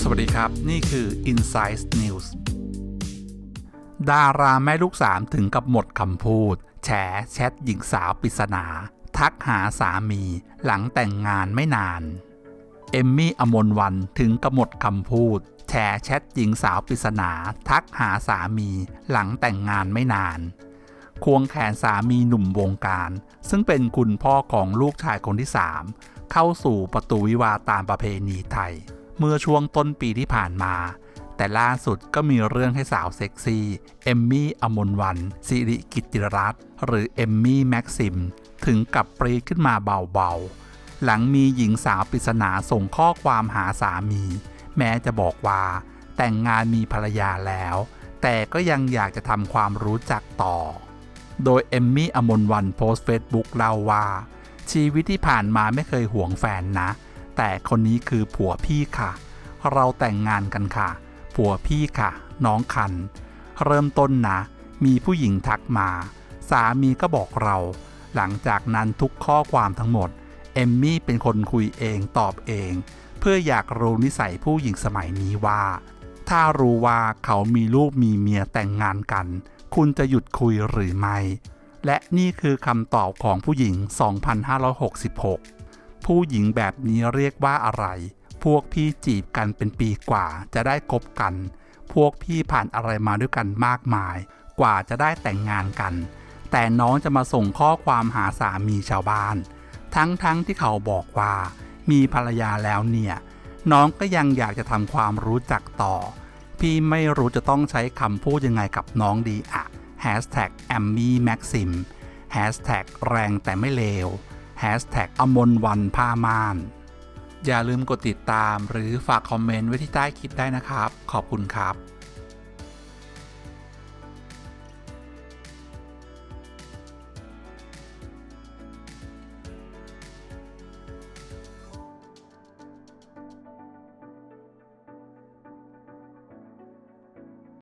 สวัสดีครับ นี่คือ Insight News ดาราแม่ลูกสามถึงกับหมดคำพูด แฉแชทหญิงสาวปริศนา ทักหาสามีหลังแต่งงานไม่นาน เอมมี่อมนวันถึงกับหมดคำพูด แฉแชทหญิงสาวปริศนา ทักหาสามีหลังแต่งงานไม่นาน ควงแขนสามีหนุ่มวงการ ซึ่งเป็นคุณพ่อของลูกชายคนที่ 3 เข้าสู่ประตูวิวาตามประเพณีไทย เมื่อช่วงต้นปีที่ผ่านมา แต่ล่าสุดก็มีเรื่องให้สาวเซ็กซี่ เอมมี่อมนวันสิริกิติรัตน์หรือเอมมี่แม็กซิม ถึงกับปรีดขึ้นมาเบาๆ หลังมีหญิงสาวปริศนาส่งข้อความหาสามี แม้จะบอกว่า แต่งงานมีภรรยาแล้วแต่ก็ยังอยากจะทำความรู้จักต่อ โดยเอมมี่อมนวันโพสต์เฟซบุ๊กเล่าว่า ชีวิตที่ผ่านมาไม่เคยห่วงแฟนนะ แต่คนนี้คือผัวพี่ค่ะ เราแต่งงานกันค่ะ ผัวพี่ค่ะ น้องคัน เริ่มต้นนะ มีผู้หญิงทักมา สามีก็บอกเรา หลังจากนั้นทุกข้อความทั้งหมด เอมมี่เป็นคนคุยเองตอบเอง เพื่ออยากรู้นิสัยผู้หญิงสมัยนี้ว่า ถ้ารู้ว่าเขามีลูกมีเมียแต่งงานกัน คุณจะหยุดคุยหรือไม่ และนี่คือคำตอบของผู้หญิง 2566 ผู้หญิงแบบนี้เรียกว่าอะไร พวกพี่จีบกันเป็นปีกว่าจะได้คบกัน พวกพี่ผ่านอะไรมาด้วยกันมากมาย กว่าจะได้แต่งงานกัน แต่น้องจะมาส่งข้อความหาสามีชาวบ้าน ทั้งๆทที่เขาบอกว่า มีภรรยาแล้วเนี่ย น้องก็ยังอยากจะทำความรู้จักต่อ พี่ไม่รู้จะต้องใช้คำพูดยังไงกับน้องดีอะ Hashtag a m m y Maxim Hashtag แรงแต่ไม่เลว Hashtag อมนวันผ้าม่านอย่าลืมกดติดตามหรือฝากคอมเมนต์ไว้ที่ใต้คลิปได้นะครับ ขอบคุณครับ